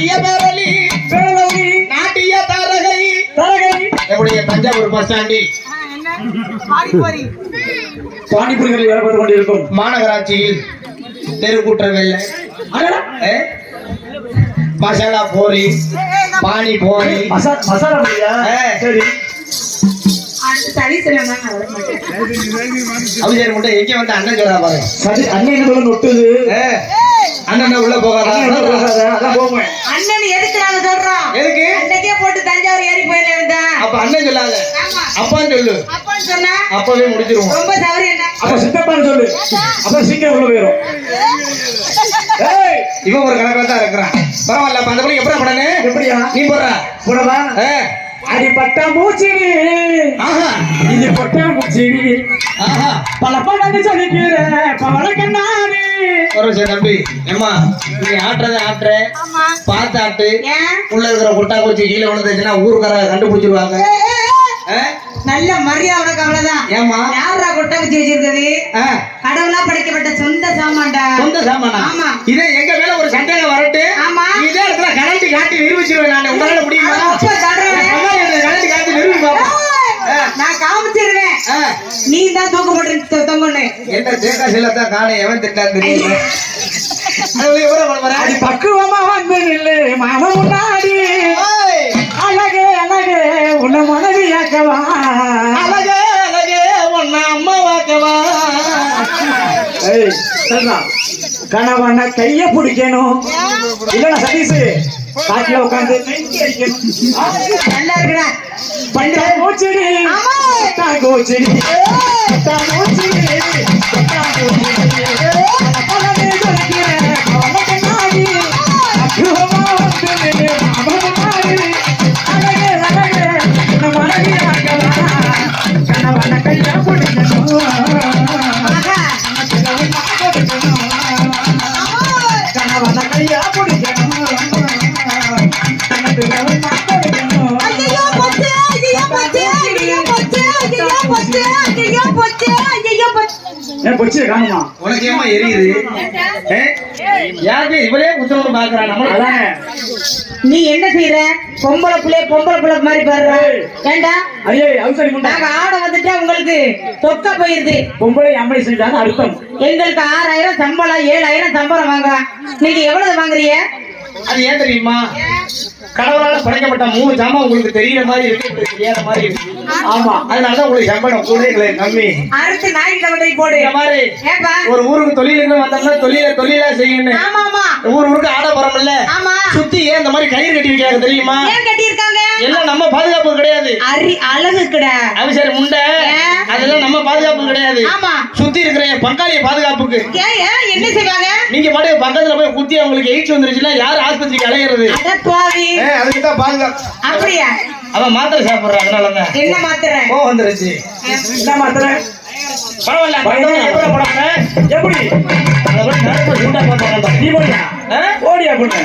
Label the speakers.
Speaker 1: நாட்டிய பேரலி
Speaker 2: பேரலி
Speaker 1: நாட்டிய தாரகை.
Speaker 2: தரகை.
Speaker 1: நம்முடைய தஞ்சாவூர் பஸ் ஸ்டாண்டில்
Speaker 2: பானிபூரி கடையில் வேலைப்பட்டு கொண்டிருக்கும்.
Speaker 1: மாநகராட்சியில் மசாலா போரி பானி போரி.
Speaker 2: மசா- மசாலா. சரி.
Speaker 1: அபிஷேகம் மட்டும் எங்க வந்து அண்ணன் சொல்றா பாரு.
Speaker 2: சரி அண்ணன் நொட்டுது
Speaker 1: அண்ணன் உள்ள போகாதா?
Speaker 2: அதான் போவேன்.
Speaker 3: அண்ணன் எதுக்கு நாங்க சொல்றோம்?
Speaker 1: எதுக்கு?
Speaker 3: அன்னைக்கே போட்டு தஞ்சாவூர் ஏறி போயில இருந்தா
Speaker 1: அப்ப அண்ணன் சொல்லாத.
Speaker 3: ஆமா.
Speaker 1: அப்பான்னு சொல்லு.
Speaker 3: அப்பான்னு சொன்னா
Speaker 1: அப்பவே முடிச்சிருவோம்
Speaker 3: ரொம்ப தவறு என்ன?
Speaker 2: அப்ப சித்தப்பான்னு சொல்லு. அப்ப சீக்கிரம் உள்ள போயிரும். ஏய்
Speaker 1: இவன் ஒரு கணக்குல தான் இருக்கிறான். பரவாயில்ல அந்த பிள்ளை எப்படா படனே?
Speaker 2: எப்படியா?
Speaker 1: நீ போடுற.
Speaker 2: போடவா? அடி பட்டா மூச்சிடி.
Speaker 1: ஆஹா.
Speaker 2: இது பட்டா மூச்சிடி.
Speaker 1: ஆஹா.
Speaker 2: பல படங்கு சொல்லிக்கிற பவள கண்ணாடி
Speaker 1: ஒரு தம்பி. ஏம்மா நீ ஆட்டுறத ஆட்டுற. பார்த்து ஆட்டு. உள்ள இருக்கிற கொட்டா கீழே விழுந்துச்சுன்னா ஊருக்கார கண்டுபிடிச்சிருவாங்க?
Speaker 3: நல்ல மரியாதை அவ்வளவுதான்
Speaker 1: ஏம்மா?
Speaker 3: யாரா கொட்டை குச்சி வச்சிருக்கிறது கடவுளா படைக்கப்பட்ட சொந்த சாமான்டா.
Speaker 1: சொந்த சாமானா?
Speaker 3: ஆமா.
Speaker 1: இதே எங்க மேல ஒரு சந்தேகம் வரட்டு
Speaker 3: ஆமா.
Speaker 1: இதே இடத்துல கரண்ட் காட்டி நிரூபிச்சிருவேன் நான். உங்களால முடியுமா
Speaker 3: அப்ப சொல்றேன்.
Speaker 1: கரண்ட் காட்டி நிரூபி பாப்போம்
Speaker 3: நான் காமிச்சிருவேன்
Speaker 1: ஆ,
Speaker 3: நீ தான் தூக்க போட்டு தொங்கன்னு
Speaker 1: என்ன தேக்கா செல்லத்தான் காண எவன் திட்டான்னு தெரியல அது
Speaker 2: பக்குவமா வந்து நில்லு. மாமா முன்னாடி.
Speaker 1: ஏய்,
Speaker 2: அழகே அழகே உன்னை மனைவியாக்கவா?
Speaker 1: அழகே அழகே உன்னை அம்மா
Speaker 2: சொல்றா கணவன கைய பிடிக்கணும். இல்லடா சதீஷ். காட்டுல உட்காந்து
Speaker 3: நல்லா
Speaker 2: பண்டா மூச்சடி. தாங்கோச்சடி தாங்கோச்சடி தாங்கோச்சடி ஏன் பொச்சிய காணுமா?
Speaker 1: உனக்கு ஏமா எரியுது? ஏ? யாருக்கு இவளே குத்துறவனு பாக்குறான் நம்மள
Speaker 2: அதானே.
Speaker 3: நீ என்ன செய்யற பொம்பளை புள்ளைய பொம்பளை புள்ள மாதிரி பாடுற. ஏண்டா?
Speaker 2: ஐயே அவசரி
Speaker 3: நாங்க ஆட வந்துட்டா உங்களுக்கு தொக்க போயிருது.
Speaker 2: பொம்பளை அம்பளை செஞ்சாங்க அர்த்தம்.
Speaker 3: எங்களுக்கு ஆறாயிரம் சம்பளம் ஏழாயிரம் சம்பளம் வாங்க நீங்க எவ்வளவு வாங்குறீங்க?
Speaker 1: அது ஏன் தெரியுமா? கடவுளால படைக்கப்பட்ட மூணு ஜாமான் உங்களுக்கு தெரியற மாதிரி இருக்கு தெரியாத மாதிரி இருக்கு.
Speaker 2: ஆமா.
Speaker 1: அதனாலதான் உங்களுக்கு சம்பளம் கூட எங்களுக்கு கம்மி
Speaker 3: அடுத்து நாய்கிட்ட கொண்டு போடு.
Speaker 1: மாதிரி ஒரு ஊருக்கு தொழிலுக்கு வந்தோம்னா தொழில தொழிலா செய்யணும் ஊர் ஊருக்கு ஆட போறோம்ல. சுத்தி ஏன் இந்த மாதிரி கயிறு கட்டி வைக்கிறாங்க தெரியுமா? எல்லாம் நம்ம பாதுகாப்பு கிடையாது.
Speaker 3: அரி அழகுக்குடா
Speaker 1: அது சரி முண்டை? அதெல்லாம் நம்ம பாதுகாப்பு கிடையாது.
Speaker 3: ஆமா.
Speaker 1: சுத்தி இருக்கிற பங்காளிய பாதுகாப்புக்கு.
Speaker 3: ஏன் ஏன் என்ன செய்வாங்க?
Speaker 1: நீங்க பாட்டு பக்கத்துல போய் குத்தி அவங்களுக்கு எய்ட்ஸ் வந்துருச்சுன்னா யார் ஆஸ்பத்திரிக்கு அலையிறது?
Speaker 3: அட பாவி
Speaker 1: அதுக்கு தான் பாதுகாப்பு.
Speaker 3: அப்படியா?
Speaker 1: அவன் மாத்திரை சாப்பிடுறான் அதனாலதான்.
Speaker 3: என்ன மாத்துறேன்
Speaker 1: கோவம் வந்துருச்சு.
Speaker 2: என்ன மாத்திர?
Speaker 1: பரவாயில்ல பரவாயில்ல
Speaker 2: எப்படி?
Speaker 1: அதை விட நடுப்பு சூடா பார்த்தாங்க
Speaker 2: நீ போடியா?
Speaker 1: ஆ?
Speaker 2: ஓடியா பொண்ணு?